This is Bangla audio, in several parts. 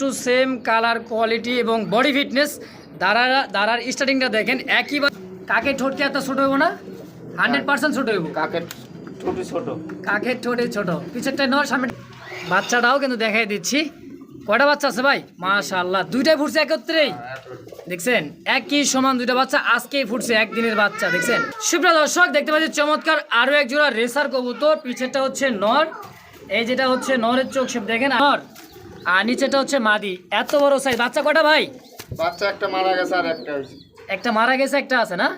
টু সেম কালার কোয়ালিটি এবং বডি ফিটনেস। দাঁড়া দাঁড়ার স্টার্টিংটা দেখেন একই কাকের ঠোঁটকে এত ছোট হইব না? হান্ড্রেড পার্সেন্ট ছোট হইব। কাকের ছোট ছোট? কাকের ঠোঁটে ছোট? পিছেরটাই নয় সামনে বাচ্চাটাও কিন্তু দেখাই দিচ্ছি। কয়টা বাচ্চা আছে ভাই? মাশাআল্লাহ দুইটাই ফুটছে একত্রেই দেখছেন একই সমান দুইটা বাচ্চা আজকেই ফুটছে একদিনের বাচ্চা দেখছেন। সুপ্রিয় দর্শক দেখতে পাচ্ছি চমৎকার আরও এক জোড়া রেসার কবুতর পিছেরটা হচ্ছে নর। এই যেটা হচ্ছে নরের চোখ শেপ দেখেন নর। আর নিচেটা হচ্ছে মাদি। এত বড় সাইজ বাচ্চা কটা ভাই? বাচ্চা একটা মারা গেছে আর একটা হয়েছে। একটা মারা গেছে একটা আছে না?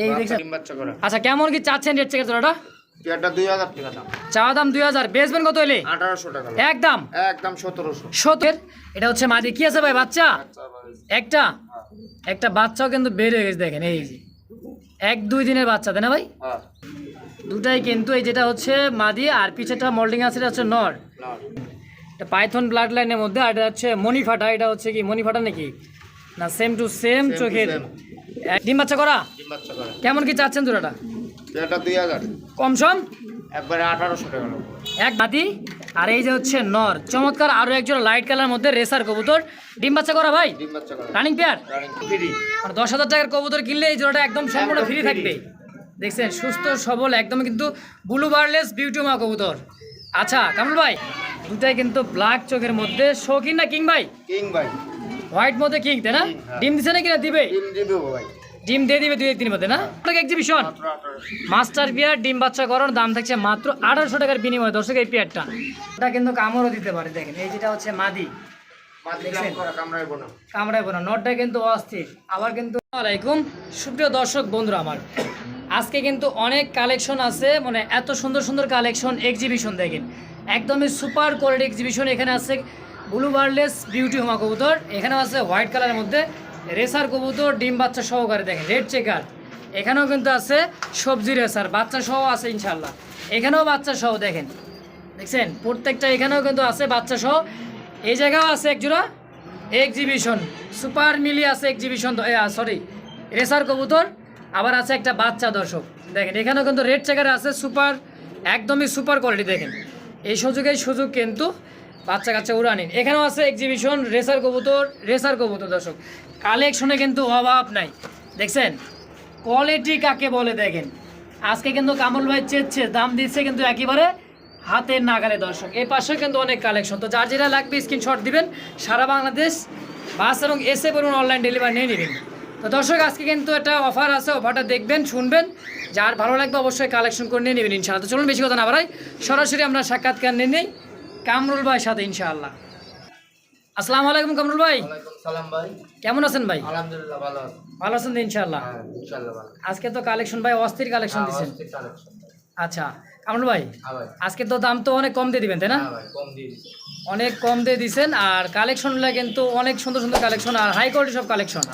এই দেখছেন। ডিম বাচ্চা করা। আচ্ছা কেমন কি চাচ্ছেন রেট চেকের জোড়াটা টাকা দাম। দুই হাজার। বেচবেন কত হলে আঠারোশো টাকা দাম। একদম? একদম সতেরোশো। সতের? এটা হচ্ছে মাদি। কি আছে ভাই বাচ্চা? একটা? একটা বাচ্চাও কিন্তু বের হয়ে গেছে দেখেন এই যে। এক দুই দিনের বাচ্চা তাই না ভাই? হ্যাঁ। দুটাই কিন্তু এই যেটা হচ্ছে মাদি আর পিছেটা মোল্ডিং আছে এটা হচ্ছে নর। এটা পাইথন ব্লাড লাইনের মধ্যে আর এটা হচ্ছে মণিফাটা এটা হচ্ছে কি মণিফাটা নাকি? না সেম টু সেম চোখের. ডিম বাচ্চা করা? ডিম বাচ্চা করা। কেমন কি চাচ্ছেন হাজার। কম সম? একবারে আঠারোশো টাকা এক মাদি আর এই যে হচ্ছে নর। চমৎকার আরও একজন লাইট কালার মধ্যে রেসার কবুতর। ডিম বাচ্চা করা ভাই? ডিম বাচ্চা করা। রানিং পেয়ার আর দশ হাজার টাকার কবুতর কিনলে এই জোড়াটা একদম সম্পূর্ণ ফ্রি থাকবে। দেখছেন সুস্থ সবল একদম কিন্তু ব্লু বারলেস বিউটি মা কবুতর। আচ্ছা কামরুল ভাই দুটাই কিন্তু ব্ল্যাক চোখের মধ্যে শৌখিন না কিং ভাই? কিং ভাই। হোয়াইট মধ্যে কিং তাই না? হ্যাঁ। ডিম দিছে না দিবে? ডিম দিবে ভাই। ডিম দিয়ে দিবে দুই একদিনের মধ্যে না? এক্সিবিশন মাস্টার পেয়ার ডিম বাচ্চা করার দাম থাকছে মাত্র আঠারোশো টাকার বিনিময়ে দর্শক এই পেয়ারটা ওটা কিন্তু কামড়ও দিতে পারে দেখেন। এই যেটা হচ্ছে মাদি। মাছ দেখছেন? দিলাম করা কামড়াইবো না কামড়াইবো না নটটা কিন্তু অস্থির। আবার কিন্তু আলাইকুম সুপ্রিয় দর্শক বন্ধুরা আমার আজকে কিন্তু অনেক কালেকশন আছে। মানে এত সুন্দর সুন্দর কালেকশন এক্সিবিশন দেখেন। একদমই সুপার কোয়ালিটি এক্সিবিশন এখানে আছে ব্লু বার্লেস বিউটি হোমা কবুতর। এখানেও আছে হোয়াইট কালারের মধ্যে রেসার কবুতর, ডিম বাচ্চা সহকারে দেখেন রেড চেকার এখানেও কিন্তু আছে সবজি রেসার বাচ্চা সহ আছে ইনশাল্লাহ এখানেও বাচ্চা সহ দেখেন। দেখছেন? প্রত্যেকটা এখানেও কিন্তু আছে বাচ্চা সহ। এই জায়গাও আছে একজোড়া এক্সিবিশন সুপার মিলি আছে এক্সিবিশন সরি রেসার কবুতর। আবার আছে একটা বাচ্চা দর্শক। দেখেন, এখানেও কিন্তু রেড চেকারে আছে সুপার, একদমই সুপার কোয়ালিটি দেখেন। এই সুযোগেই সুযোগ কিন্তু বাচ্চা কাচ্চা উড়ানিন এখানেও আছে এক্সিবিশন রেসার কবুতর রেসার কবুতর দর্শক। কালেকশনে কিন্তু অভাব নাই। দেখছেন? কোয়ালিটি কাকে বলে দেখেন? আজকে কিন্তু কামল ভাই চেচ্ছে দাম দিচ্ছে কিন্তু একেবারে হাতের নাগালে দর্শক। এই পাশে কিন্তু অনেক কালেকশন তো যার যেটা লাগবে স্ক্রিনশট দিবেন, সারা বাংলাদেশ বাস এবং এসে বলুন অনলাইন ডেলিভারি নিয়ে নেবেন। তো দর্শক আজকে কিন্তু একটা অফার আছে অফারটা দেখবেন শুনবেন। যার ভালো লাগবে অবশ্যই কালেকশন করে নিয়ে নেবেন ইনশাআল্লাহ। তো চলুন বেশি কথা না বাড়াই। সরাসরি আমরা সাক্ষাৎকার নিয়ে নেই কামরুল ভাইয়ের সাথে ইনশাআল্লাহ। আসসালামু আলাইকুম কামরুল ভাই। সালাম ভাই। কেমন আছেন ভাই? আলহামদুলিল্লাহ ভালো ভালো আছেন ইনশাআল্লাহ? হ্যাঁ ইনশাআল্লাহ আজকে তো কালেকশন ভাই অস্থির কালেকশন দিচ্ছেন আচ্ছা কামরুল ভাই হ্যাঁ আজকে তো দাম তো অনেক কম দিয়ে দিবেন তাই না? হ্যাঁ ভাই অনেক কম দিয়ে দিছেন আর কালেকশনগুলো কিন্তু অনেক সুন্দর সুন্দর কালেকশন আর হাই কোয়ালিটি সব কালেকশন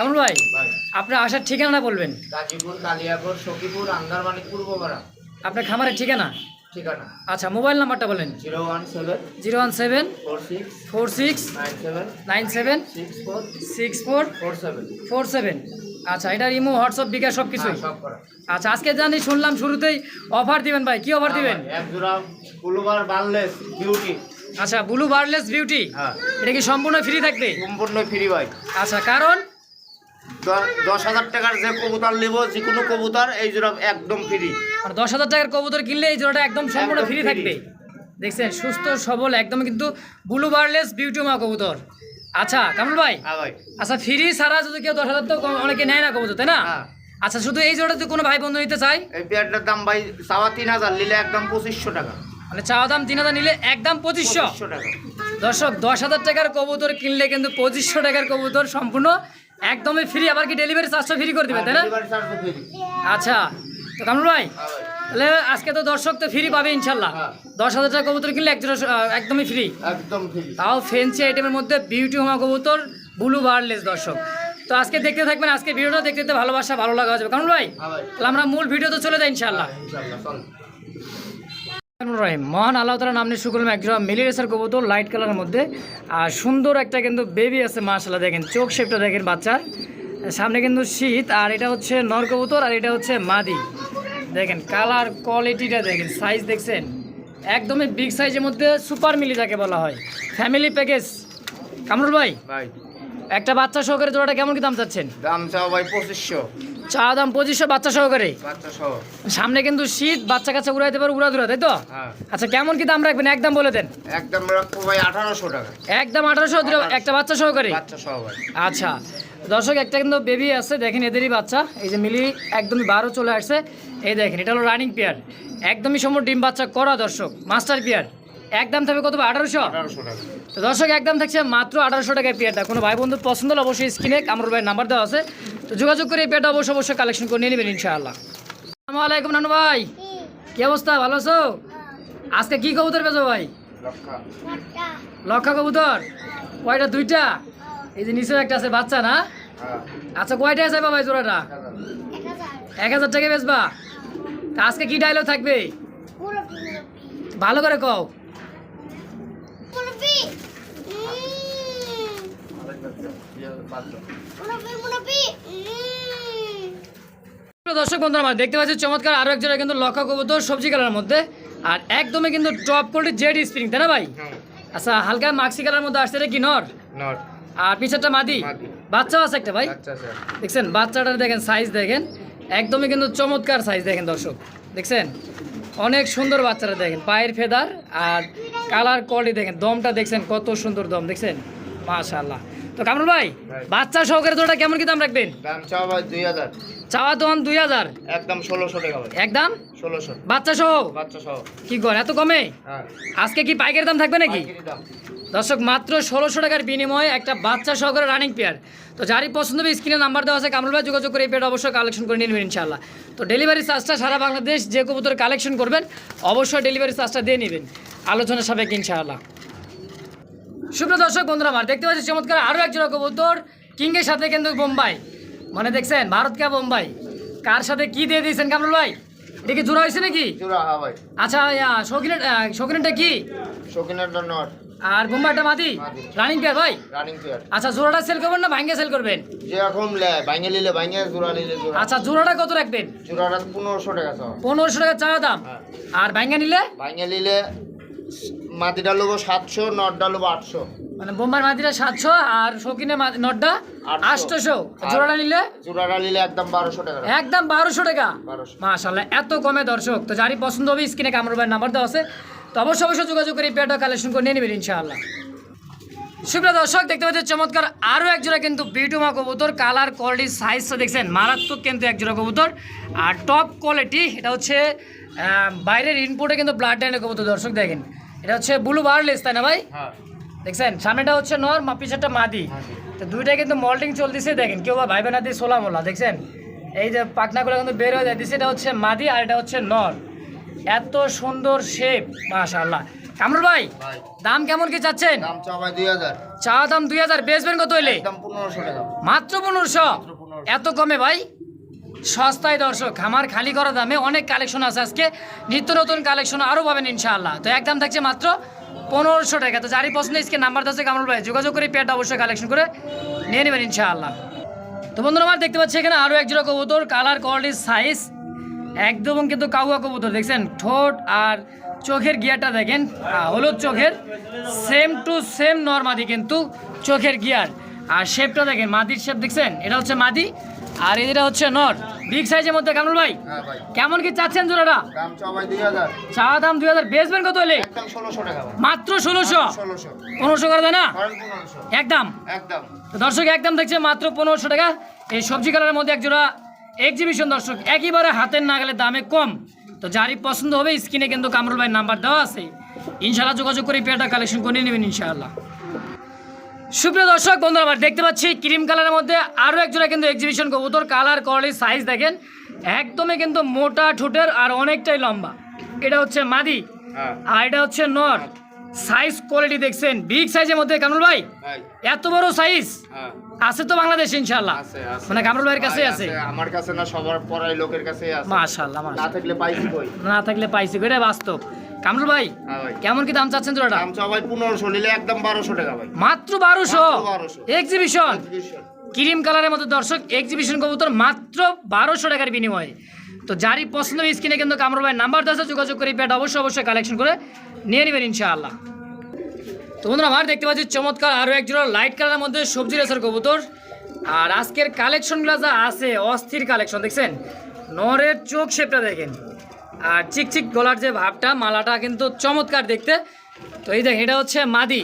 হ্যাঁ কামরুল ভাই। আপনার আসার ঠিকানা বলবেন? গাজীপুর কালিয়াপুর সখীপুর আন্দারমানিক পূর্বপাড়া আপনার খামারের ঠিকানা? ঠিকানা। আচ্ছা মোবাইল নাম্বারটা বলেন। Zero one seven. Zero one seven. Four six. Four six. Nine seven. Nine seven. Six four. Six four. Four seven. Four seven. আচ্ছা এটা ইমো হোয়াটসঅ্যাপ বিকাশ সব কিছুই আচ্ছা আজকে জানি শুনলাম শুরুতেই অফার দিবেন ভাই। কি অফার দিবেন? হ্যাঁ বানলেস বিউটি। আচ্ছা ব্লু বার্লেস বিউটি। হ্যাঁ। এটা কি সম্পূর্ণ ফ্রি থাকবে? সম্পূর্ণ ফ্রি ভাই। আচ্ছা কারণ দশ হাজার টাকার যে কবুতর নেব যে কোনো কবুতর এই জোড়া একদম ফ্রি আর দশ হাজার টাকার কবুতর কিনলে এই জোড়াটা একদম সম্পূর্ণ ফ্রি থাকবে। দেখছেন সুস্থ সবল একদম কিন্তু ব্লু বার্লেস বিউটি মা কবুতর। আচ্ছা কামরুল ভাই? হ্যাঁ ভাই। আচ্ছা ফ্রি ছাড়া যদি কেউ দশ হাজার তো অনেকে নেয় না কবুতর তাই না? হ্যাঁ। আচ্ছা শুধু এই জোড়া যদি কোনো ভাই বন্ধু নিতে চায়? এই পেয়ারটার দাম ভাই চাওয়া তিন হাজার নিলে একদম পঁচিশশো টাকা। মানে চাওয়া দাম তিন হাজার নিলে একদম পঁচিশশো টাকা। দর্শক দশ হাজার টাকার কবুতর কিনলে কিন্তু পঁচিশশো টাকার কবুতর সম্পূর্ণ একদমই ফ্রি আবার কি ডেলিভারি চার্জটা ফ্রি করে দিবেন তাই না। আচ্ছা তো কামরুল ভাই হ্যাঁ তাহলে আজকে তো দর্শক তো ফ্রি পাবে ইনশাল্লাহ। হ্যাঁ। দশ হাজার টাকা কবুতর কিনলে একজোড়া আহ, একদমই ফ্রি একদম ফ্রি তাও ফেন্সি আইটেমের মধ্যে বিউটি হোমা কবুতর ব্লু বার্লেস দর্শক। তো আজকে দেখতে থাকবেন আজকে ভিডিওটা দেখতে দেখতে ভালোবাসা ভালো লাগা যাবে। কারণ ভাই হ্যাঁ তাহলে আমরা মূল ভিডিও তো চলে যাই ইনশাল্লাহ। হ্যাঁ, মহান আল্লাহ তালা নামনি শুকুল একজোড়া মিলি রেসার কবুতর লাইট কালারের মধ্যে। আর সুন্দর একটা কিন্তু বেবি আছে মাশাল্লাহ দেখেন, চোখ শেপটা দেখেন বাচ্চার। সামনে কিন্তু শীত, আর এটা হচ্ছে নর কবুতর, আর এটা হচ্ছে মাদি। দেখেন কালার কোয়ালিটিটা দেখেন সাইজ দেখছেন। একদমই বিগ সাইজের মধ্যে সুপার মিলি যাকে বলা হয়। ফ্যামিলি প্যাকেজ কামরুল ভাই? ভাই। একটা বাচ্চা সহকারে জোড়াটা কেমন কি দাম চাচ্ছেন? দাম চাও ভাই পঁচিশশো। চা দাম পঁচিশশো বাচ্চা সহকারে? সামনে কিন্তু শীত বাচ্চা কাচ্চা উড়াইতে পারে উড়া দুরা তাই তো? হ্যাঁ। আচ্ছা কেমন কি দাম রাখবেন? একদম বলে দেন। একদম রাখব ভাই আঠারোশো টাকা। একদম আঠারোশো একটা বাচ্চা সহকারে? বাচ্চা আচ্ছা। দর্শক একটা কিন্তু বেবি আছে দেখেন এদেরই বাচ্চা। এই যে মিলি একদমই বারো চলে আসছে। এই দেখেন এটা হলো রানিং পেয়ার একদমই সম্ভব ডিম বাচ্চা করা দর্শক। মাস্টার পেয়ার একদম থাকবে কত আঠারোশো? আঠারোশো টাকা। তো দর্শক একদম থাকছে মাত্র আঠারোশো টাকায় পেয়ারটা। কোনো ভাই বন্ধু পছন্দ হলে অবশ্যই স্ক্রিনে কামরুল ভাইয়ের নাম্বার দেওয়া আছে। তো যোগাযোগ করে এই পেয়ারটা অবশ্যই অবশ্যই কালেকশন করে নিয়ে নেবেন ইনশাআল্লাহ। আসসালামু আলাইকুম নানু ভাই। কি অবস্থা? ভালো আছো? আজকে কি কবুতর পেয়েছ ভাই? লক্ষা। লক্ষা। কবুতর? কয়টা? দুইটা? এই যে নিচেও একটা আছে বাচ্চা না? হ্যাঁ। আচ্ছা কয়টা আছে ভাই জোড়াটা? এক হাজার। টাকা বেচবা? তা আজকে কি ডায়লগ থাকবে? ভালো করে কও। দর্শক বন্ধুরা আমার দেখতে পাচ্ছি চমৎকার আরও একজনের কিন্তু লক্ষা কবুতর সবজি কালারের মধ্যে। আর একদমই কিন্তু টপ কোয়ালিটি জেড স্প্রিং তাই না ভাই? হ্যাঁ। আচ্ছা হালকা মাক্সি কালার মধ্যে আসছে কি নর? নট আর পিছারটা মাদি? মাদি। বাচ্চাও আছে একটা ভাই? দেখছেন বাচ্চাটার দেখেন সাইজ দেখেন একদমই কিন্তু চমৎকার সাইজ দেখেন দর্শক। দেখছেন অনেক সুন্দর বাচ্চারা দেখেন পায়ের ফেদার আর কালার কোয়ালিটি দেখেন দমটা দেখছেন কত সুন্দর দম দেখছেন? মাশাআল্লাহ। তো কামরুল ভাই। বাচ্চা সহকারে তোটা কেমন কি দাম রাখবেন? দাম চাও ভাই দুই হাজার। চাওয়া দাম দুই হাজার। একদম ষোলোশো টাকা ভাই। একদম? ষোলোশো। বাচ্চা সহ? বাচ্চা সহ। কি কর এত কমে? হ্যাঁ। আজকে কি পাইকারি দাম থাকবে নাকি? পাইকারি দাম। দর্শক মাত্র ষোলোশো টাকার বিনিময়ে একটা বাচ্চা সহকারে রানিং পেয়ার তো যারই পছন্দ হবে স্ক্রিনে নাম্বার দেওয়া আছে কামরুল ভাই যোগাযোগ করে এই পেয়ার অবশ্যই কালেকশন করে নেবেন ইনশাল্লাহ তো ডেলিভারি চার্জটা সারা বাংলাদেশ যে কবুতর কালেকশন করবেন অবশ্যই ডেলিভারি চার্জটা দিয়ে নেবেন। আলোচনা সাপেক্ষে ইনশাআল্লাহ। সুপ্রিয় দর্শক বন্ধুরা আমার দেখতে পাচ্ছি চমৎকার আরও একজন কবুতর কিংয়ের সাথে কিন্তু বোম্বাই। মানে দেখছেন? ভারত কা বোম্বাই? কার সাথে কি দিয়ে দিয়েছেন কামরুল ভাই? এটা কি জোড়া হয়েছে নাকি? হ্যাঁ আচ্ছা শৌখিনের আহ, কি? শৌখিনের নট। আর বোম্বাইটা মাদি। রানিং পেয়ার ভাই? রানিং পেয়ার আচ্ছা জোড়াটা সেল করবেন না ভাঙ্গে সেল করবেন? যে রকম লেয় ভাঙে নিলে ভাঙে জোড়া নিলে জোড়া। আচ্ছা জোড়াটা কত রাখবেন? জোড়াটা পনেরোশো টাকা চাও পনেরোশো টাকা চাওয়া দাম। হ্যাঁ। আর ভাঙ্গা নিলে? ভাঙে নিলে মাটিটা নেব সাতশো নটটা নেব আটশো। মানে বোম্বার মাদিটা সাতশো আর শৌখিনে নটটা আটশো। আটশোশো। জোড়াটা নিলে? জোড়াটা নিলে একদম বারোশো টাকা একদম বারোশো টাকা? বারোশো। মাশাল্লাহ এত কমে দর্শক। তো যারই পছন্দ হবে স্ক্রিনে ভাইয়ের নাম্বার দেওয়া আছে। তো অবশ্যই অবশ্যই যোগাযোগ করে এই পেয়ারটা কালেকশন করে নিয়ে নেবেন ইনশাআল্লাহ। সুপ্রিয় দর্শক দেখতে পাচ্ছেন চমৎকার আরও একজোড়া কিন্তু বিটুমা কবুতর কালার কোয়ালিটি সাইজটা দেখছেন মারাত্মক কিন্তু একজোড়া কবুতর। আর টপ কোয়ালিটি এটা হচ্ছে বাইরের ইনপুটে কিন্তু ব্লাড লাইনের কবুতর দর্শক দেখেন। এটা হচ্ছে ব্লু বার্লেস তাই না ভাই? হ্যাঁ। দেখছেন সামনেটা হচ্ছে নর মা পিছারটা মাদি। তো দুইটা কিন্তু মল্টিং চলতেছে দেখেন কেউ বা ভাইবে না দিয়ে সোলা মোলা দেখছেন? এই যে পাকনাগুলো কিন্তু বের হয়ে যায় যাইতেছে এটা হচ্ছে মাদি আর এটা হচ্ছে নর। এত সুন্দর শেপ মাশাআল্লাহ। কামরুল ভাই দাম কেমন কি চাচ্ছেন? চা দাম দুই হাজার বেচবেন কত হইলে? মাত্র পনেরোশো। এত কমে ভাই? সস্তায় দর্শক খামার খালি করা দামে অনেক কালেকশন আছে আজকে। নিত্য নতুন কালেকশন আরও পাবেন ইনশাআল্লাহ। তো একদম থাকছে মাত্র পনেরোশো টাকা। তো যারই পছন্দ ইসকে নাম্বার আছে কামরুল ভাই যোগাযোগ করে পেয়ারটা অবশ্যই কালেকশন করে নিয়ে নেবেন ইনশাআল্লাহ। তো বন্ধুরা আমার দেখতে পাচ্ছি এখানে আরও একজোড়া কবুতর কালার কোয়ালিটির সাইজ একদম কিন্তু কাউয়া কবুতর দেখছেন? ঠোঁট আর চোখের গিয়ারটা দেখেন। হলুদ চোখের। সেম টু সেম নর্মাদি কিন্তু চোখের গিয়ার। আর শেপটা দেখেন মাদির শেপ দেখছেন? এটা হচ্ছে মাদি আর এটা হচ্ছে নর। বিগ সাইজের মধ্যে কামরুল ভাই? হ্যাঁ কেমন কি চাচ্ছেন জোড়াটা? দাম দুই হাজার। চা দাম দুই হাজার। বেচবেন কত হলে ভাই। মাত্র ষোলোশো? পনেরোশো করে দেয় না? একদম। একদম। দর্শক একদম দেখছে মাত্র পনেরোশো টাকা। এই সবজি কালারের মধ্যে একজোড়া এক্সিবিশন দর্শক একেবারে হাতের নাগালে দামে কম। তো যারই পছন্দ হবে স্ক্রিনে কিন্তু কামরুল ভাই নাম্বার দেওয়া আছে। ইনশাল্লাহ যোগাযোগ করে পেয়ারটা কালেকশন করে নেবেন ইনশাআল্লাহ। সুপ্রিয় দর্শক বন্ধুরা আবার দেখতে পাচ্ছি ক্রিম কালারের মধ্যে আরও একজোড়া কিন্তু এক্সিবিশন কবুতর কালার কোয়ালিটি সাইজ দেখেন। একদমই কিন্তু মোটা ঠোঁটের আর অনেকটাই লম্বা। এটা হচ্ছে মাদি হ্যাঁ। আর এটা হচ্ছে নর। সাইজ কোয়ালিটি দেখছেন বিগ সাইজের মধ্যে কামরুল ভাই? এত বড় সাইজ হ্যাঁ। আছে তো বাংলাদেশ আছে মানে কামরুল ভাইয়ের কাছে আছে? আমার কাছে না সবার পড়াই লোকের কাছে আছে। মাশাল্লাহ না থাকলে পাইছি কই? না থাকলে পাইছি কই? এটা বাস্তব। কামরুল ভাই হ্যাঁ ভাই। কেমন কি দাম চাচ্ছেন জোড়াটা? দাম চাও ভাই পনেরোশো নিলে একদম বারোশো টাকা ভাই। মাত্র বারোশো? মাত্র 1200 এক্সিবিশন ক্রিম কালারের মতো দর্শক এক্সিবিশন কবুতর মাত্র বারোশো টাকার বিনিময়ে। তো যারই পছন্দ স্ক্রিনে কিন্তু কামরুল ভাই নাম্বার দশে যোগাযোগ করে পেট অবশ্যই অবশ্যই কালেকশন করে নিয়ে নেবেন ইনশাআল্লাহ। তো বন্ধুরা আমার দেখতে পাচ্ছি চমৎকার আরও এক জোড়া লাইট কালারের মধ্যে সবজি রেসার কবুতর। আর আজকের কালেকশনগুলো যা আছে অস্থির কালেকশন দেখছেন? নরের চোখ শেপটা দেখেন। আর চিকচিক গলার যে ভাবটা মালাটা কিন্তু চমৎকার দেখতে। তো এই দেখ এটা হচ্ছে মাদি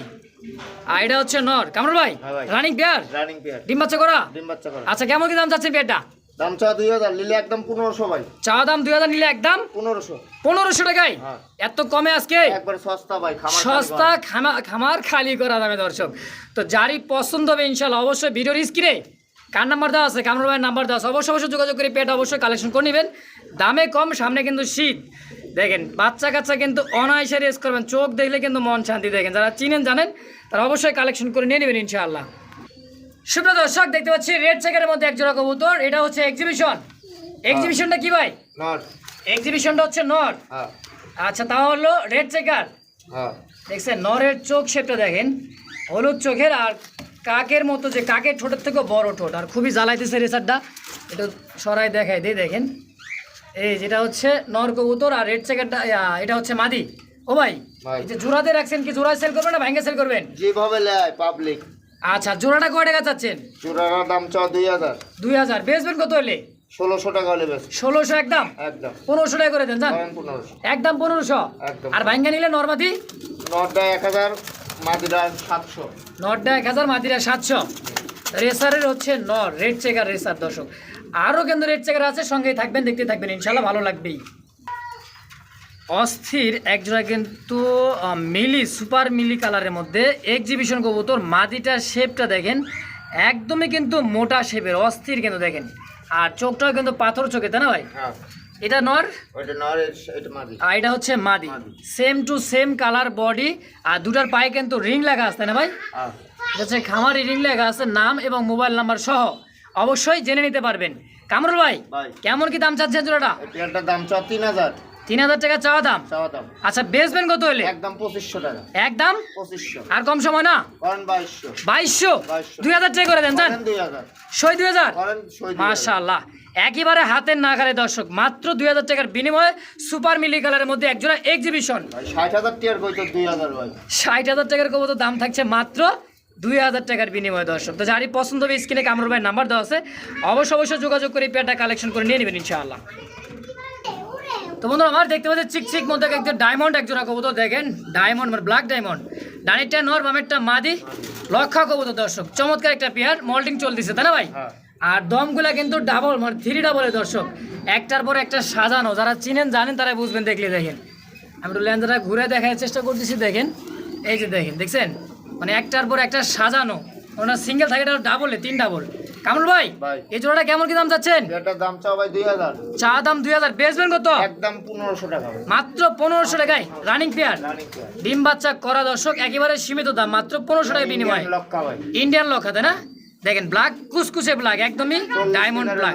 আর এটা হচ্ছে নর। কামরুল ভাই হ্যাঁ ভাই। রানিং পেয়ার রানিং পেয়ার ডিম বাচ্চা করা? ডিম বাচ্চা করে। আচ্ছা কেমন কি দাম চাচ্ছেন পেয়ারটা? দাম চা দুই হাজার নিলে একদম পনেরোশো ভাই। চা দাম দুই হাজার নিলে একদম? পনেরোশো। পনেরোশো টাকায়? হ্যাঁ। এত কমে আজকে? একবার সস্তা ভাই খামার সস্তা খামা- খামার খালি করা দর্শক। তো যারই পছন্দ হবে ইনশাল্লাহ অবশ্যই ভিডিওর স্ক্রিনে কার নাম্বার দেওয়া আছে কামরুল ভাইয়ের নাম্বার দেওয়া আছে অবশ্যই অবশ্যই যোগাযোগ করে পেট অবশ্যই কালেকশন করে নেবেন। দামে কম সামনে কিন্তু শীত। দেখেন বাচ্চা কাচ্চা কিন্তু অনায়াসে রেস করবেন। চোখ দেখলে কিন্তু মন শান্তি দেখেন। যারা চিনেন জানেন তারা অবশ্যই কালেকশন করে নিয়ে নেবেন ইনশাআল্লাহ। সুপ্রিয় দর্শক দেখতে পাচ্ছি রেড চেকারের মধ্যে একজোড়া কবুতর। এটা হচ্ছে এক্সিবিশন এক্সিবিশনটা কি ভাই? নট এক্সিবিশনটা হচ্ছে নর। হ্যাঁ। আচ্ছা তা হলো রেড চেকার। হ্যাঁ। দেখছেন নরের চোখ শেপটা দেখেন। হলুদ চোখের আর কাকের মতো যে কাকের ঠোঁটের থেকেও বড় ঠোঁট। আর খুবই জ্বালাইতেছে রেসারটা। এটা সরাই দেখায় দিয়ে দেখেন। এই যেটা হচ্ছে নর কবুতর আর রেড চেকারটা এটা হচ্ছে মাদি। ও ভাই যে জোড়াতে রাখছেন কি? জোড়ায় সেল করবেন না ভেঙে সেল করবেন? যেভাবে পাবলিক আচ্ছা জোড়াটা কয় টাকা চাচ্ছেন? চূড়ার দাম চা দুই হাজার। দুই হাজার। বেচবেন কত হলে? ষোলোশো টাকা হলে বেশ ষোলোশো একদম? একদম। পনেরোশো টাকা করে দেন জান পনেরোশো। একদম পনেরোশো? একদম। আর ভাঙ্গা নিলে নর্মাদি? নটটা এক হাজার মাদিরা সাতশো। নটটা এক হাজার মাদিরা সাতশো। রেসারের হচ্ছে নর রেড চেকার রেসার দর্শক। আরও কিন্তু রেড চেকার আছে সঙ্গেই থাকবেন দেখতে থাকবেন। ইনশাল্লাহ ভালো লাগবেই। অস্থির একজোড়া কিন্তু মিলি সুপার মিলি কালারের মধ্যে এক্সিবিশন কবুতর মাদিটার শেপটা দেখেন একদমই কিন্তু মোটা শেপের অস্থির কিন্তু দেখেন। আর চোখটাও কিন্তু পাথর চোখে তাই না ভাই? হ্যাঁ। এটা নর? ওইটা নর এটা আর এটা হচ্ছে মাদি। Same to same colour body আর দুটার পায়ে কিন্তু রিং লাগা আছে তাই না ভাই? হ্যাঁ। এটা হচ্ছে খামারি রিং লেখা আছে নাম এবং মোবাইল নাম্বার সহ। অবশ্যই জেনে নিতে পারবেন। কামরুল ভাই কেমন কি দাম চাচ্ছেন জোড়াটা? দাম চা তিন হাজার। তিন হাজার টাকা চাওয়া দাম? চাওয়া দাম। আচ্ছা বেচবেন কত হলে? একদম পঁচিশশো টাকা। একদম পঁচিশশো। আর কম সময় না? করেন বাইশশো। বাইশশো? দুই হাজার টাকা করে দেন জান? দুই হাজার। সই দুই হাজার? দুই। মাশাল্লাহ একেবারে হাতের নাগালে দর্শক মাত্র দুই হাজার টাকার বিনিময়ে সুপার মিলি কালারের মধ্যে একজোড়া এক্সিবিশন ষাট হাজার দুই ষাট টাকার কবুতর দাম থাকছে মাত্র দুই হাজার টাকার বিনিময়ে দর্শক। তো যারই পছন্দ হবে স্ক্রিনে কামরুল ভাইয়ের নাম্বার দেওয়া আছে অবশ্য অবশ্যই যোগাযোগ করে পেয়ারটা কালেকশন করে নিয়ে নেবেন ইনশাআল্লাহ। তো বন্ধুরা আমার দেখতে পাচ্ছি চিক চিক মধ্যে একটা ডায়মন্ড একজোড়া কবুতর দেখেন ডায়মন্ড মানে ব্ল্যাক ডায়মন্ড ডানিরটা নর বামেরটা মাদি লক্ষা কবুতর দর্শক। চমৎকার একটা পেয়ার মল্টিং চলতেছে তাই না ভাই? হ্যাঁ। আর দমগুলা কিন্তু ডাবল মানে থ্রি ডাবলের দর্শক। একটার পর একটা সাজানো যারা চিনেন জানেন তারা বুঝবেন দেখলে দেখেন। আমি একটু লেন্সটা ঘুরে দেখার চেষ্টা করতেছি দেখেন। এই যে দেখেন দেখছেন? মানে একটার পর একটা সাজানো। ওনার সিঙ্গেল থাকে ডাবলে তিন ডাবল কামরুল ভাই। এই জোড়াটা কেমন কি দাম চাচ্ছেন? পেয়ারটার দাম চাও ভাই দুই হাজার। চা দাম দুই হাজার বেচবেন কত? একদম পনেরোশো টাকা মাত্র পনেরোশো টাকায় রানিং পেয়ার ডিম বাচ্চা করা দর্শক একেবারে সীমিত দাম মাত্র পনেরোশো টাকা বিনিময়। ইন্ডিয়ান লক্কা ভাই। ইন্ডিয়ান লক্ষা তাই না? দেখেন ব্ল্যাক কুসকুসে ব্ল্যাক একদমই ডায়মন্ড ব্ল্যাক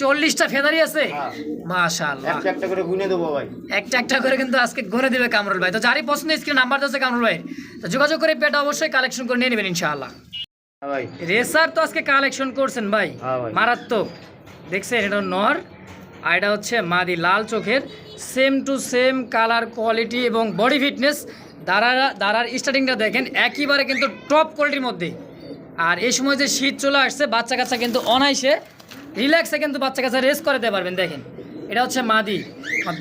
চল্লিশটা ফেদারি আছে? হ্যাঁ। মাশাআল্লাহ। একটা একটা করে গুনে দেবো ভাই। একটা একটা করে কিন্তু আজকে ঘুরে দিবে কামরুল ভাই। তো যারই পছন্দ স্ক্রিন নাম্বার আছে কামরুল ভাই তো যোগাযোগ করে পেটা অবশ্যই কালেকশন করে নিয়ে নেবেন ইনশাআল্লাহ। রেসার তো আজকে কালেকশন করছেন ভাই। হ্যাঁ মারাত্মক। দেখছেন এটা নর আর এটা হচ্ছে মাদি লাল চোখের। Same to same colour quality এবং বডি ফিটনেস দাঁড়ার দাঁড়ার স্টার্টিংটা দেখেন একইবারে কিন্তু টপ কোয়ালিটির মধ্যে। আর এই সময় যে শীত চলে আসছে বাচ্চা কাচ্চা কিন্তু অনাইসে রিল্যাক্সে কিন্তু বাচ্চা কাচ্চা রেস্ট করাতে পারবেন দেখেন। এটা হচ্ছে মাদি।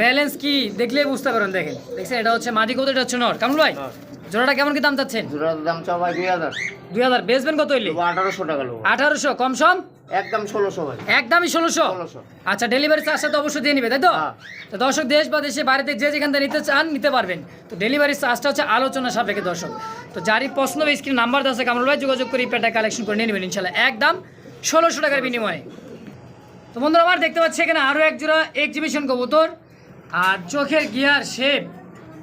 ব্যালেন্স কি দেখলে বুঝতে পারবেন দেখেন। দেখছেন এটা হচ্ছে মাদি কত এটা হচ্ছে নর। কামরুল ভাই? হ্যাঁ। জোড়াটা কেমন কি দাম চাচ্ছেন? জোড়ার দাম চাও ভাই দুই হাজার। দুই হাজার। বেচবেন কত হইলে? আঠারোশো টাকা নেব আঠারোশো। কম সম? একদম ষোলোশো ভাই। একদমই ষোলোশো? আচ্ছা ডেলিভারি চার্জটা তো অবশ্যই দিয়ে নিবে তাই তো? হ্যাঁ। তো দর্শক দেশ বা দেশে বাড়িতে যে যেখান থেকে নিতে চান নিতে পারবেন। তো ডেলিভারি চার্জটা হচ্ছে আলোচনা সাপেক্ষে দর্শক। তো যারই প্রশ্ন হবে স্ক্রিন নাম্বার আছে কামরুল ভাই যোগাযোগ করে পেটা কালেকশন করে নিয়ে নেবেন ইনশাল্লাহ একদম ষোলোশো টাকার বিনিময়ে। তো বন্ধুরা আমার দেখতে পাচ্ছি এখানে আরও এক জোড়া এক্সিবিশন কবুতর। আর চোখের গিয়ার শেপ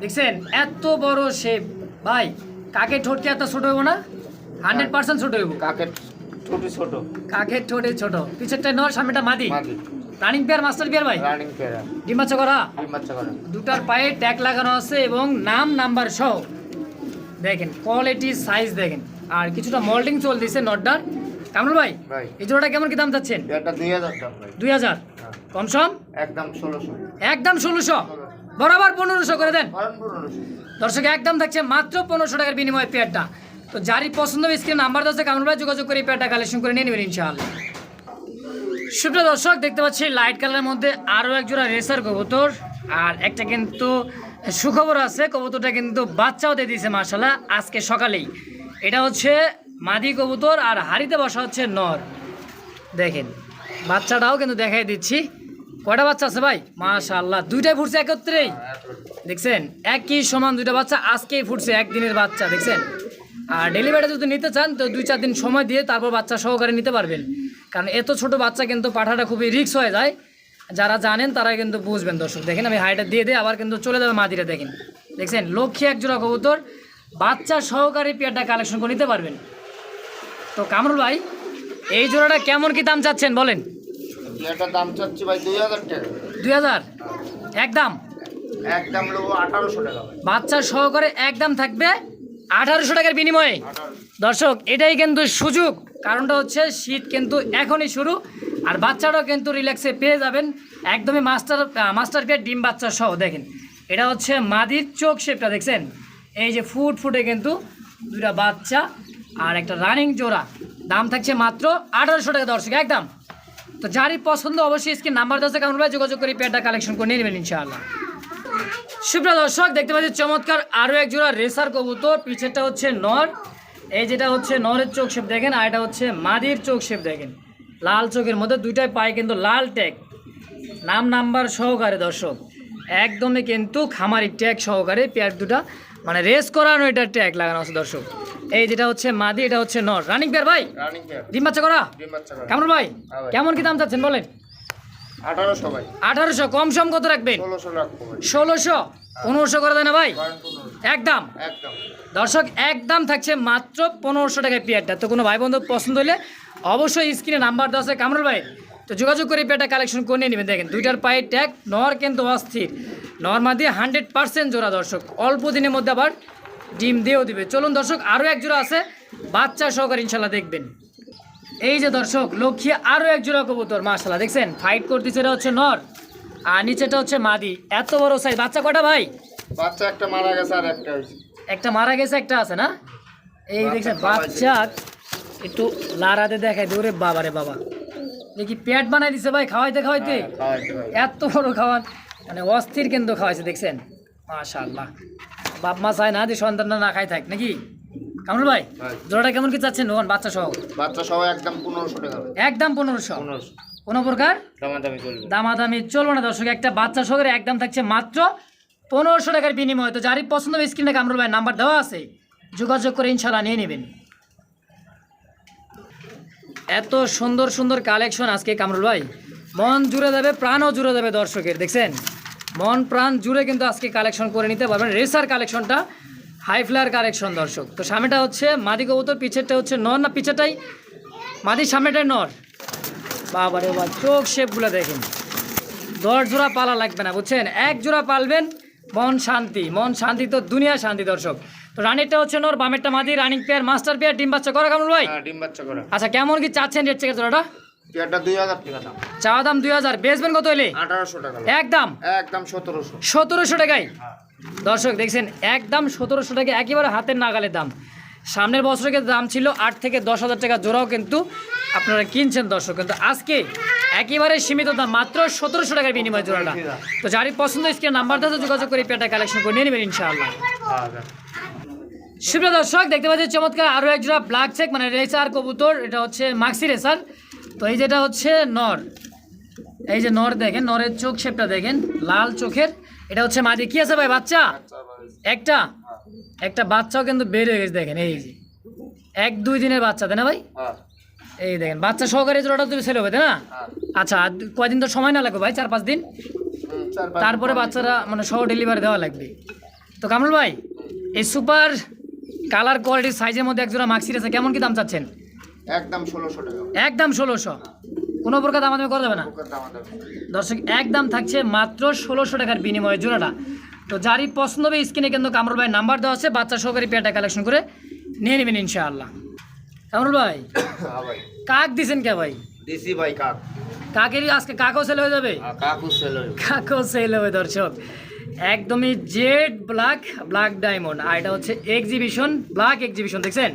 দেখছেন? এত বড় শেপ ভাই কাকে ঠোঁটকে এত ছোট হইব না? হান্ড্রেড পার্সেন্ট ছোট হইব। কাকের ছোট ছোট। কাকের ঠোঁটে ছোট। পিছেরটা নর সামনেটা মাদি। মাদি। রানিং পেয়ার মাস্টার পেয়ার ভাই? রানিং পেয়ারা ডিম বাচ্চা করা? ডিম বাচ্চা করে। দুটার পায়ে ট্যাগ লাগানো আছে এবং নাম নাম্বার সহ। দেখেন কোয়ালিটি সাইজ দেখেন। আর কিছুটা মল্টিং চলতেছে নটডার কামরুল ভাই এই জোড়াটা কেমন কি দাম চাচ্ছেন? পেয়ারটা দুই হাজার দাম ভাই। দুই হাজার? হ্যাঁ। কম সম? একদম ষোলোশো। একদম ষোলোশো? বরাবর পনেরোশো করে দেন। করেন পনেরোশো। দর্শক, একদম থাকছে মাত্র পনেরোশো টাকার বিনিময়ে পেয়ারটা। তো যারই পছন্দ হবে স্ক্রিন নাম্বার কামরুল ভাই যোগাযোগ করে পেয়ারটা কালেকশন করে নিয়ে নেবেন ইনশাআল্লাহ। সুপ্রিয় দর্শক, দেখতে পাচ্ছি লাইট কালারের মধ্যে আরও এক জোড়া রেসার কবুতর, আর একটা কিন্তু সুখবর আছে, কবুতরটা কিন্তু বাচ্চাও দিয়ে দিয়েছে মার্শাল্লাহ আজকে সকালেই। এটা হচ্ছে মাদি কবুতর আর হাড়িতে বসা হচ্ছে নর। দেখেন, বাচ্চাটাও কিন্তু দেখাই দিচ্ছি। কটা বাচ্চা আছে ভাই? মাশাআল্লাহ, দুইটাই ফুটছে একত্রেই। দেখছেন? একই সমান দুইটা বাচ্চা আজকেই ফুটছে একদিনের বাচ্চা দেখছেন? আর ডেলিভারি যদি নিতে চান তো দুই চার দিন সময় দিয়ে তারপর বাচ্চা সহকারে নিতে পারবেন। কারণ এত ছোট বাচ্চা কিন্তু পাঠাটা খুবই রিস্ক হয়ে যায়। যারা জানেন তারা কিন্তু বুঝবেন দর্শক। দেখেন আমি হাইটা দিয়ে দিয়ে আবার কিন্তু চলে যাবে মাদিরে দেখেন। দেখছেন? লক্ষ্মী এক জোড়া কবুতর বাচ্চা সহকারে পেয়ারটা কালেকশন করে নিতে পারবেন। তো কামরুল ভাই এই জোড়াটা কেমন কি দাম চাচ্ছেন বলেন? দাম চাচ্ছি ভাই দুই হাজার দুই হাজার? একদম? একদম টাকা বাচ্চা সহকারে একদম থাকবে আঠারোশো টাকার বিনিময়ে। দর্শক, এটাই কিন্তু সুযোগ। কারণটা হচ্ছে, শীত কিন্তু এখনই শুরু, আর বাচ্চাটাও কিন্তু রিল্যাক্সে পেয়ে যাবেন। একদমই মাস্টার মাস্টার পেয়ে ডিম বাচ্চা সহ, দেখেন। এটা হচ্ছে মাদির চোখ শেপটা দেখছেন? এই যে ফুট ফুটে কিন্তু দুটা বাচ্চা আর একটা রানিং জোড়া। দাম থাকছে মাত্র আঠারোশো টাকা, দর্শক, একদম। তো যারই পছন্দ, অবশ্যই স্ক্রিন নাম্বার দশে ভাই যোগাযোগ করে পেয়ারটা কালেকশন করে নিয়ে নেবেন ইনশাআল্লাহ। সুপ্রিয় দর্শক দেখতে পাচ্ছি চমৎকার আরও এক জোড়া রেসার কবুতর। পিছেরটা হচ্ছে নর। এই যেটা হচ্ছে নরের চোখ শেপ দেখেন আর এটা হচ্ছে মাদির চোখ শেপ দেখেন। লাল চোখের মধ্যে দুইটাই পায় কিন্তু লাল ট্যাগ। নাম নাম্বার সহকারে দর্শক একদমই কিন্তু খামারি ট্যাগ সহকারে পেয়ার দুটা মানে রেস করানো এটা ট্যাগ লাগানো আছে দর্শক। এই যেটা হচ্ছে মাদি এটা হচ্ছে নর। রানিং পেয়ার ভাই? Running pair. ডিম বাচ্চা করা? ডিম বাচ্চা করে। কামরুল ভাই হ্যাঁ ভাই। কেমন কি দাম চাচ্ছেন বলেন? আঠারোশো ভাই। আঠারোশো কম সম কত রাখবেন? ষোলোশো পনেরোশো করে দেয় না ভাই? একদম। একদম। দর্শক একদম থাকছে মাত্র পনেরোশো টাকায় পেয়ারটা। তো কোনো ভাই বন্ধু পছন্দ হলে অবশ্যই স্ক্রিনে নাম্বার দেওয়া আছে কামরুল ভাই। তো যোগাযোগ করে পেয়ারটা কালেকশন করে নিয়ে নেবেন। দেখেন দুইটার পায়ে ট্যাগ নর কিন্তু অস্থির। নর্মা দিয়ে হান্ড্রেড পার্সেন্ট জোড়া দর্শক। অল্প দিনের মধ্যে আবার ডিম দিয়েও দিবে। চলুন দর্শক আরও এক জোড়া আছে। বাচ্চা সহকারে ইনশাল্লাহ দেখবেন। এই যে দর্শক লক্ষ্মী আরও এক জোড়া কবুতর মাশাল্লাহ দেখছেন? ফাইট করতেছে এটা হচ্ছে নর আর নিচেটা হচ্ছে মাদি। এত বড় সাইজ বাচ্চা কটা ভাই? বাচ্চা একটা মারা গেছে আর একটা একটা মারা গেছে একটা আছে না? এই দেখছেন বাচ্চা একটু লারাতে দেখায় দৌড়ে বাবা রে বাবা। দেখি পেট বানাই দিছে ভাই খাওয়াইতে খাওয়াইতে? হ্যাঁ, এত বড় খাওয়ান মানে অস্থির কিন্তু খাওয়াইছে দেখছেন? মাশাআল্লাহ। বাপ মা চায় না যে সন্তানরা না খাই থাক নাকি? কামরুল ভাই। জোড়াটা কেমন কি চাচ্ছেন নোহন বাচ্চা সহ বাচ্চা সহ একদম পনেরোশো টাকা একদম পনেরোশো? পনেরোশো। কোনো প্রকার? দামাদামি চলবে। দামাদামি চলবে না দর্শক একটা বাচ্চা একদম থাকছে মাত্র পনেরোশো টাকার বিনিময়। তো যারই পছন্দ হবে স্ক্রিনে কামরুল ভাই নাম্বার দেওয়া আছে যোগাযোগ করে ইনশাল্লাহ নিয়ে নেবেন। এত সুন্দর সুন্দর কালেকশন আজকে কামরুল ভাই। মন জুড়ে দেবে প্রাণও জুড়ে দেবে দর্শকের দেখছেন? মন প্রাণ জুড়ে কিন্তু আজকে কালেকশন করে নিতে পারবেন। রেসার কালেকশনটা হাই ফ্লায়ার কারেকশন দর্শক। তো সামনেটা হচ্ছে মাদি কবুতর পিছেরটা হচ্ছে নর। না পিছেরটাই মাদির সামনেটাই নর। বাবারে বাবা চোখ শেপগুলো দেখেন। দশ জোড়া পালা লাগবে না বুঝছেন? এক জোড়া পালবেন মন শান্তি। মন শান্তি তো দুনিয়া শান্তি দর্শক। তো রানিরটা হচ্ছে নর বামেরটা মাদি রানিং পেয়ার মাস্টার পেয়ার ডিম বাচ্চা করা কেমন ভাই? হ্যাঁ ডিম বাচ্চা করে। আচ্ছা কেমন কি চাচ্ছেন রেট চেকের জোড়াটা? পেয়ারটা দুই হাজার টাকা দাম। চাওয়া দাম দুই হাজার। বেচবেন কত হলে আঠারোশো টাকা একদম? একদম সতেরোশো। সতেরোশো টাকায়? দর্শক দেখছেন একদম সতেরোশো টাকা একেবারে হাতের নাগালের দাম। সামনের বছরের দাম ছিল আট থেকে দশ হাজার টাকা জোড়াও কিন্তু আপনারা কিনছেন দর্শক। কিন্তু আজকে একেবারে সীমিত দাম মাত্র সতেরোশো টাকার বিনিময় জোড়াটা। তো যারই পছন্দ স্ক্রিন নাম্বার দাতে যোগাযোগ করে পেটা কালেকশন করে নিয়ে নেবেন ইনশাআল্লাহ। হ্যাঁ সুপ্রিয় দর্শক দেখতে পাচ্ছি চমৎকার আরও এক জোড়া ব্ল্যাক চেক মানে রেসার কবুতর। এটা হচ্ছে মাক্সি রেসার তো এই যেটা হচ্ছে নর। এই যে নর দেখেন, নরের চোখ শেপটা দেখেন, লাল চোখের। এটা হচ্ছে মাদি কি আছে ভাই, বাচ্চা? একটা? একটা বাচ্চাও কিন্তু হয়ে গেছে, দেখেন, এই যে। এক, দুই দিনের বাচ্চা, তাই না ভাই? এই দেখেন, বাচ্চা সহকারে জোড়াটা তুমি ছেলে হবে, তাই না? আচ্ছা কয়দিন তো সময় না লাগবে ভাই? চার, পাঁচ দিন? তারপরে বাচ্চারা মানে সহ ডেলিভারি দেওয়া লাগবে। তো কামরুল ভাই, এই সুপার কালার কোয়ালিটির সাইজের মধ্যে একজোড়া মাক্সির আছে, কেমন কি দাম চাচ্ছেন? একদম ষোলোশো টাকা। একদম ষোলোশো। কোনো প্রকার দাম করা যাবে না। দর্শক একদম থাকছে মাত্র ষোলোশো টাকার বিনিময়ে জোড়াটা। তো যারই পছন্দ হবে স্ক্রিনে কিন্তু কামরুল ভাই নাম্বার দেওয়া আছে বাচ্চা সহকারী পেয়ারটা কালেকশন করে নিয়ে নেবেন ইনশাআল্লাহ। কামরুল ভাই হ্যাঁ কাক দিছেন কে ভাই? দিছি ভাই কাক। কাকেরই আজকে কাকও সেল হয়ে যাবে? হ্যাঁ, কাকু সেল কাকও সেল হবে দর্শক। একদমই জেড ব্ল্যাক ব্ল্যাক ডায়মন্ড আর এটা হচ্ছে এক্সিবিশন ব্ল্যাক এক্সিবিশন দেখছেন?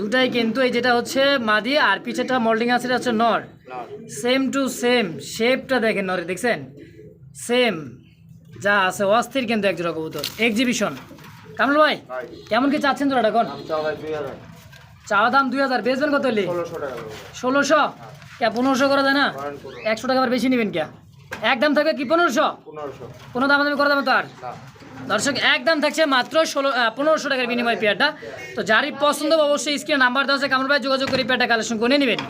দুটাই কিন্তু এই যেটা হচ্ছে মাদি আর পিছেটা মোল্ডিং আছে এটা হচ্ছে নর। সেম টু সেম শেপটা দেখেন নরে দেখছেন? সেম যা আছে অস্থির কিন্তু এক জোড়া কবুতর। এক্সিবিশন কামল ভাই কেমন কি চাচ্ছেন তোরা এখন? চাওয়া দাম দুই হাজার বেচবেন কত হলে ষোলোশো টাকা কে পনেরোশো করা যায় না? একশো টাকা আবার বেশি নেবেন কে? একদম থাকবে কি পনেরোশো? পনেরোশো। কোনো দাম দামি করে দেবেন তো আর? দর্শক একদম থাকছে মাত্র ষোলো পনেরোশো টাকার বিনিময় পেয়ারটা। তো যারই পছন্দ অবশ্যই স্ক্রিনে নাম্বার দেওয়া আছে কামড় ভাই যোগাযোগ করে পেয়ারটা কালেকশন করে নেবেন।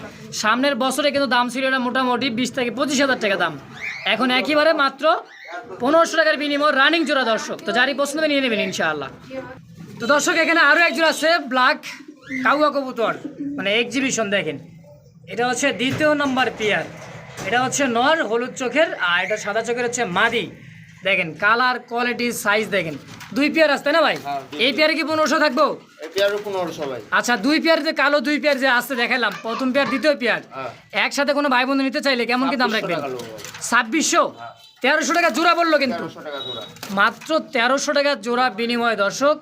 সামনের বছরে কিন্তু দাম ছিল এটা মোটামুটি বিশ থেকে পঁচিশ হাজার টাকা দাম। এখন একইবারে মাত্র পনেরোশো টাকার বিনিময় রানিং জোড়া, দর্শক। তো যারই পছন্দ নিয়ে নেবেন, ইনশাআল্লাহ। তো দর্শক, এখানে আরও এক জোড়া আছে ব্ল্যাক কাউয়া কবুতর। মানে এক্সিবিশন দেখেন। এটা হচ্ছে দ্বিতীয় নম্বর পেয়ার। এটা হচ্ছে নর, হলুদ চোখের, আর এটা সাদা চোখের হচ্ছে মাদি। দেখেন কালার কোয়ালিটি সাইজ দেখেন। দুই পেয়ার আসতে না ভাই? হ্যাঁ, এই পেয়ারে কি পনেরোশো থাকব? আচ্ছা দুই পেয়ার যে কালো দুই পেয়ার যে আসতে দেখালাম প্রথম পেয়ার দ্বিতীয় পেয়ার হ্যাঁ। একসাথে কোনো ভাই বন্ধু নিতে চাইলে কেমন কি দাম 2600 রাখবেন। ছাব্বিশশো তেরোশো টাকা জোড়া বলল কিন্তু। মাত্র তেরোশো টাকা জোড়া বিনিময় দর্শক।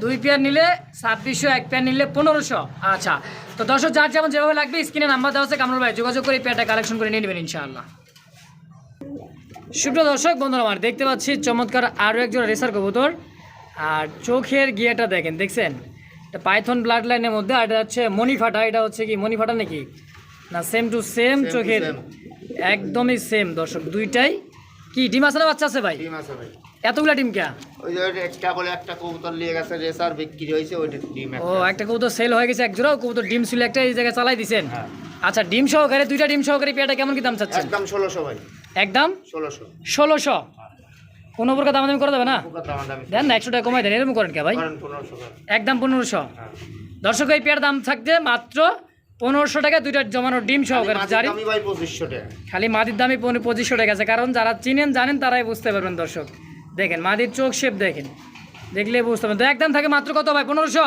দুই পেয়ার এক নিলে ছাব্বিশশো এক- এক পেয়ার নিলে পনেরোশো। আচ্ছা তো দর্শক যার যেমন যেভাবে লাগবে স্ক্রিনে নাম্বার দেওয়া আছে কামরুল ভাই যোগাযোগ করে পেয়ারটা কালেকশন করে নিয়ে নেবেন ইনশাআল্লাহ। সুপ্রিয় দর্শক বন্ধুরা আমার দেখতে পাচ্ছি চমৎকার আরও একজন রেসার কবুতর। আর চোখের গিয়াটা দেখেন দেখছেন? এটা পাইথন ব্লাড লাইনের মধ্যে আর এটা হচ্ছে মণিফাটা এটা হচ্ছে কি মণিফাটা নাকি? না সেম টু সেম চোখের একদমই সেম দর্শক দুইটাই। কি ডিম আছে না বাচ্চা আছে ভাই? ডিম আছে ভাই। এতগুলা ডিম কে? ওই যে একটা বলে একটা কবুতর নিয়ে গেছে রেসার বিক্রি হয়েছে ওইটা ডিম ও একটা একটা কবুতর সেল হয়ে গেছে এক জোড়া কবুতর ডিম ছিল একটা এই জায়গায় চালাই দিছেন? হ্যাঁ। আচ্ছা ডিম সহকারে দুইটা ডিম সহকারে পেয়ারটা কেমন কি দাম চাচ্ছেন? একদম ষোলোশো ভাই। একদম? ষোলোশো। ষোলোশো? কোনো প্রকার দাম করে দেবে না? পোকার দাম দামি দেন না একশো টাকা কমাই দেন এরকম করেন কে ভাই? পনেরোশো একদম পনেরোশো। হ্যাঁ। দর্শক এই পেয়ার দাম থাকতে মাত্র পনেরোশো টাকা দুইটা জমানো ডিম সহকারে জারি। খালি মাটির দামই পঁচিশশো টাকা আছে কারণ যারা চিনেন জানেন তারাই বুঝতে পারবেন দর্শক। দেখেন মাদির চোখ শেপ দেখেন। দেখলে বুঝতে পারবেন। তো একদম থাকে মাত্র কত ভাই? পনেরোশো?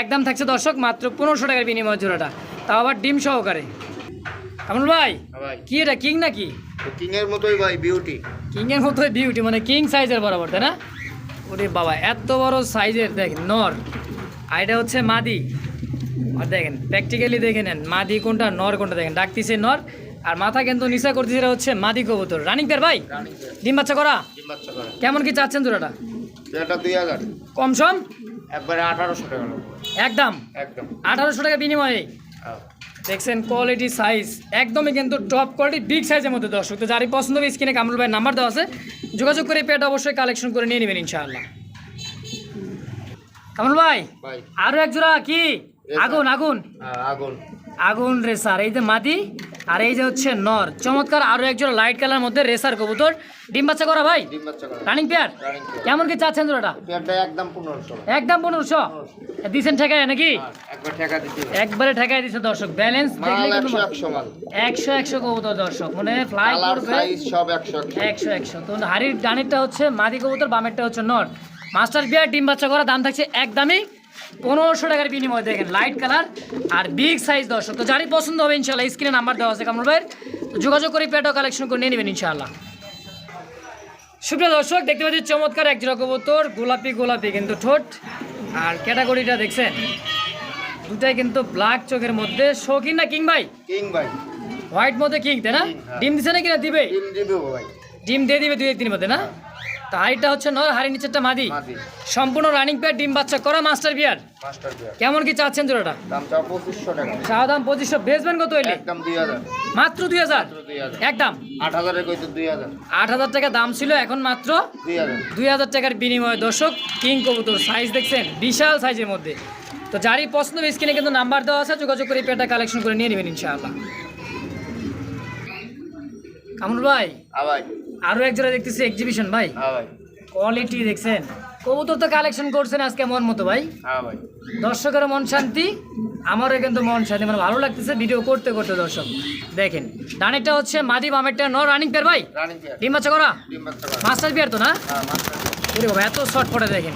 একদম থাকছে দর্শক মাত্র পনেরোশো টাকার বিনিময় জোড়াটা। তাও আবার ডিম সহকারে। কামরুল ভাই হ্যাঁ ভাই। কি এটা কিং নাকি? কিং এর মতোই ভাই বিউটি কিং এর মতো বিউটি মানে কিং সাইজের বরাবর তাই না? ওরে বাবা এত বড় সাইজের দেখেন নর। আর এটা হচ্ছে মাদি। আর দেখেন প্র্যাকটিক্যালি দেখে নেন মাদি কোনটা নর কোনটা দেখেন ডাকতিছে নর। আর মাথা কিন্তু নিশা করতেছে এটা হচ্ছে মাদি কবুতর। রানিং পেয়ার ভাই? ডিম বাচ্চা করা? বাচ্চা করে কেমন কি চাচ্ছেন জোড়াটা? এটা দুই হাজার। কম সম? একবারে আঠারোশো টাকা একদম? একদম। আঠারোশো টাকা বিনিময়ে। দেখছেন কোয়ালিটি সাইজ একদমই কিন্তু টপ কোয়ালিটি বিগ সাইজের মধ্যে দর্শক। তো যারই পছন্দ হবে স্ক্রিনে কামরুল ভাইয়ের নাম্বার দেওয়া আছে যোগাযোগ করে পেট অবশ্যই কালেকশন করে নিয়ে নেবেন ইনশাআল্লাহ। কামরুল ভাই ভাই। আরও এক জোড়া কি? আগুন আগুন। হ্যাঁ, আগুন। আগুন রেসার এই যে মাটি আর এই যে হচ্ছে নর। চমৎকার আরও একজন লাইট কালার মধ্যে রেসার কবুতর। ডিম বাচ্চা করা ভাই? ডিম বাচ্চা করে। রানিং পেয়ার কেমন কি চাচ্ছেন জোড়াটা? পেয়ারটা একদম পনেরোশো। দিচ্ছেন ঠেকায় নাকি? হ্যাঁ, একবার ঠেকায় দিচ্ছে দর্শক। ব্যালেন্স দেখলে একশো কিন্তু একশো একশো কবুতর দর্শক। মানে ফ্লাই করবে। একশো একশো। তো হাড়ির ডানেরটা হচ্ছে মাদি কবুতর বামেরটা হচ্ছে নর। মাস্টার বিয়ার ডিম বাচ্চা করা দাম থাকছে একদমই পনেরোশো টাকার বিনিময় দেখেন লাইট কালার আর বিগ সাইজ দর্শক। তো যারই পছন্দ হবে ইনশাল্লাহ স্ক্রিনে নাম্বার দেওয়া আছে কামরুল ভাইয়ের। তো যোগাযোগ করে পেটো কালেকশন করে নিয়ে নেবেন ইনশাআল্লাহ। সুপ্রিয় দর্শক দেখতে পাচ্ছি চমৎকার এক জোড়া কবুতর গোলাপি গোলাপি কিন্তু ঠোঁট। আর ক্যাটাগরিটা দেখছেন দুটাই কিন্তু ব্ল্যাক চোখের মধ্যে। শৌখিন না কিং ভাই? কিং ভাই। হোয়াইট মধ্যে কিং তাই না? হ্যাঁ। ডিম দিছে না কিনা দিবে? ডিম দিবে ডিম দিয়ে দিবে দুই একদিনের মধ্যে না? তা হাড়িটা হচ্ছে নর হাড়ি নিচেরটা মাদি। মাদি। সম্পূর্ণ রানিং পেয়ার ডিম বাচ্চা করা মাস্টার বিয়ার কেমন কি চাচ্ছেন জোড়াটা? চা দাম পঁচিশশো বেচবেন কত মাত্র দুই হাজার? একদম আট হাজার। টাকা দাম ছিল এখন মাত্র দুই হাজার। টাকার বিনিময়ে। দর্শক কিং কবুতর সাইজ দেখছেন বিশাল সাইজের মধ্যে। তো যারই পছন্দ স্ক্রিনে কিন্তু নাম্বার দেওয়া আছে যোগাযোগ করে পেটা কালেকশন করে নিয়ে নেবেন ইনশাআল্লাহ। কামরুল ভাই। হ্যাঁ ভাই। আরও এক জোড়া দেখতেছি এক্সিবিশন ভাই। হ্যাঁ ভাই। কোয়ালিটি দেখছেন। কবুতর তো কালেকশন করছেন আজকে মন মতো ভাই। দর্শকের মন শান্তি আমারও কিন্তু মন শান্তি মানে ভালো লাগতেছে ভিডিও করতে করতে দর্শক। দেখেন ডানেরটা হচ্ছে মাদি বামেরটা ন রানিং পেয়ার ভাই। ডিম বাচ্চা করা? মাস্টার পেয়ার তো না? হ্যাঁ এত শর্ট ফটে দেখেন।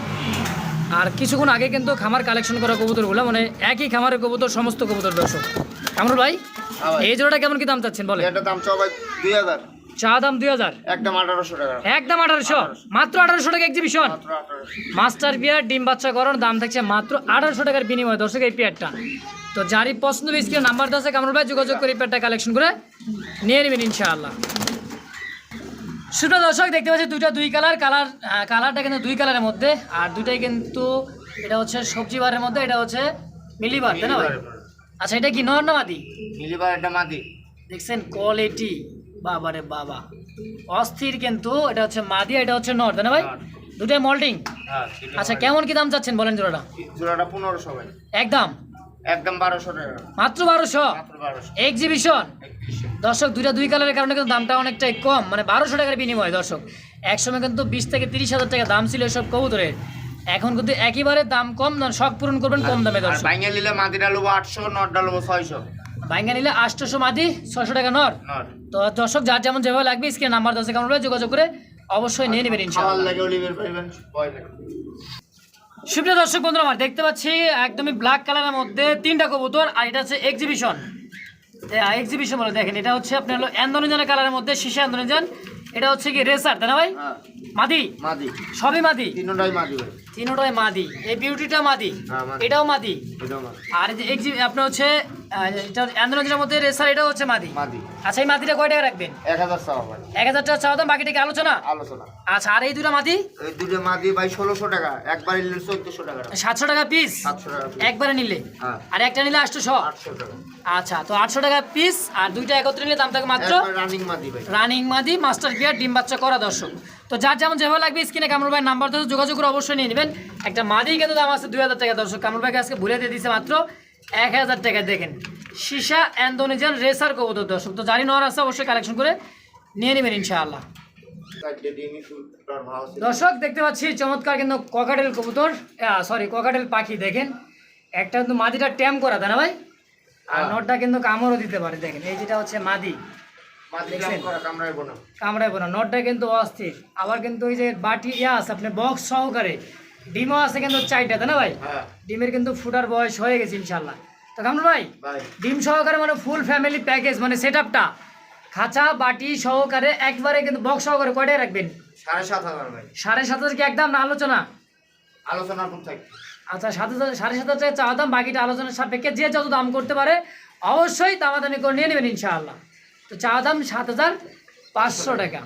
আর কিছুক্ষণ আগে কিন্তু খামার কালেকশন করা কবুতরগুলো মানে একই খামারের কবুতর সমস্ত কবুতর দর্শক। কামরুল ভাই? হ্যাঁ ভাই। এই জোড়াটা কেমন কি দাম চাচ্ছেন বলে এটা দাম চাও ভাই দুই হাজার। চা দাম দুই হাজার। একদম আঠারোশো টাকা। একদম আঠারোশো? মাত্র আঠারোশো টাকা এক্সিবিশন মাস্টার বিয়ার ডিম বাচ্চা দাম থাকছে মাত্র আঠারোশো টাকার বিনিময়। দর্শক এই পেয়ারটা। তো যারই পছন্দ স্ক্রিনে নাম্বার দেওয়া আছে কামরুল ভাই যোগাযোগ করে এই পেয়ারটা কালেকশন করে নিয়ে নেবেন ইনশাআল্লাহ। দর্শক দেখতে পাচ্ছি দুইটা দুই কালার। কালার কালারটা কিন্তু দুই কালারের মধ্যে। আর দুইটাই কিন্তু এটা হচ্ছে সবজি বারের মধ্যে এটা হচ্ছে মিলিবার তাই না ভাই? আচ্ছা এটা কি নর না মাদি? মিলিবার এটা মাদি। দেখছেন কোয়ালিটি বাবারে বাবা। অস্থির কিন্তু এটা হচ্ছে মাদি এটা হচ্ছে নর তাই না ভাই? নর। দুটাই মল্টিং হ্যাঁ আচ্ছা কেমন কি দাম চাচ্ছেন বলেন জোড়াটা? জোড়াটা পনেরোশো ভাই। একদম? একদম বারোশো মাত্র বারোশো? এক্সিবিশন দর্শক দুইটা দুই কালারের কারণে কিন্তু দামটা অনেকটাই কম মানে বারোশো টাকার বিনিময় দর্শক। একসময় কিন্তু বিশ থেকে তিরিশ হাজার টাকা দাম ছিল এসব কবুতরের এখন কিন্তু একেবারে দাম কম না শখ পূরণ করবেন কম দামে দর্শক। বাইঙ্গা নিলে মাদিটা নেব আটশো নটটা নেব ছয়শো। ভাঙ্গা নিলে আটশোশো মাদি ছশো টাকা নর। তো দর্শক যার যেমন যেভাবে লাগবে স্ক্রিনে নাম্বার দশে কেমন যোগাযোগ করে অবশ্যই নিয়ে নেবেন। সুপ্রিয় দর্শক বন্ধুরা আমার দেখতে পাচ্ছি একদমই ব্ল্যাক কালারের মধ্যে তিনটা কবুতর আর এটা হচ্ছে এক্সিবিশন এক্সিবিশন বলে দেখেন এটা হচ্ছে আপনার হলো অ্যান্ডোনিজনের কালারের মধ্যে শিশা অ্যান্ডোনিজন এটা হচ্ছে কি রেসার তাই না ভাই? হ্যাঁ। মাদি? মাদি। সবই মাদি? তিনটাই মাদি তিনোটাই মাদি। এই বিউটিটা মাদি? হ্যাঁ, এটাও মাদি? আর আপনার হচ্ছে এটা অ্যান্ডোনিজনের মধ্যে রেসার এটাও হচ্ছে মাদি। মাদি। আচ্ছা এই মাদিটা কয় টাকা রাখবেন? এক হাজার চাওয়া ভাই এক হাজার টাকা চাওয়া দাম আলোচনা? আলোচনা। আচ্ছা আর এই দুটো মাদি? এই দুটো মাদি ভাই ষোলোশো টাকা একবার নিলে চোদ্দশো টাকা সাতশো টাকা পিস সাতশো টাকা একবারে নিলে? হ্যাঁ। আর একটা নিলে আটশোশো আটশো টাকা। আচ্ছা তো আটশো টাকা পিস আর দুইটা একত্রে নিলে দাম থাকে মাত্র? রানিং মাদি ভাই। রানিং মাদি মাস্টার গিয়ার ডিম বাচ্চা করা দর্শক। তো যার যেমন যেভাবে লাগবে স্ক্রিনে কামরুল ভাই নাম্বার যোগাযোগ করে অবশ্যই নিয়ে নেবেন। একটা মাদি কিন্তু দাম আছে দুই হাজার টাকা দর্শক। কামরুল ভাইকে আজকে ভুলে দিয়ে দিচ্ছে মাত্র। এক হাজার টাকা দেখেন। সীসা অ্যান্ডোনিজান রেসার কবুতর দর্শক। তো জানি নর আছে অবশ্যই কালেকশন করে নিয়ে নেবেন ইনশাআল্লাহ। দর্শক দেখতে পাচ্ছি চমৎকার কিন্তু ককাটেল কবুতর। সরি ককাটেল পাখি দেখেন। একটা কিন্তু মাদিটা ট্যাম করা তাই না ভাই? আর হ্যাঁ। নটটা কিন্তু কামড়ও দিতে পারে দেখেন। এই যেটা হচ্ছে মাদি। কামড়ায় বোনা। নটটা কিন্তু অস্থির। আবার কিন্তু ওই যে বাটি ইয়া আছে আপনি বক্স সহকারে ডিমও আছে কিন্তু চারটা তাই না ভাই? হ্যাঁ। ডিমের কিন্তু ফুটার বয়স হয়ে গেছে ইনশাল্লাহ তো কামরুল ভাই ডিম সহকারে মানে ফুল ফ্যামিলি প্যাকেজ মানে সেট আপটা খাঁচা বাটি সহকারে একবারে কিন্তু বক্স সহকারে কয়টায় রাখবেন? সাড়ে সাত হাজার ভাই। সাড়ে সাত হাজার কি একদম না আলোচনা? আলোচনা থাকবে আচ্ছা সাত হাজার সাড়ে সাত হাজার চাওয়া দাম বাকিটা আলোচনার সাপেক্ষে যে যত দাম করতে পারে অবশ্যই দামাদামি করে নিয়ে নেবেন ইনশাআল্লাহ। তো চাওয়া দাম সাত হাজার পাঁচশো টাকা।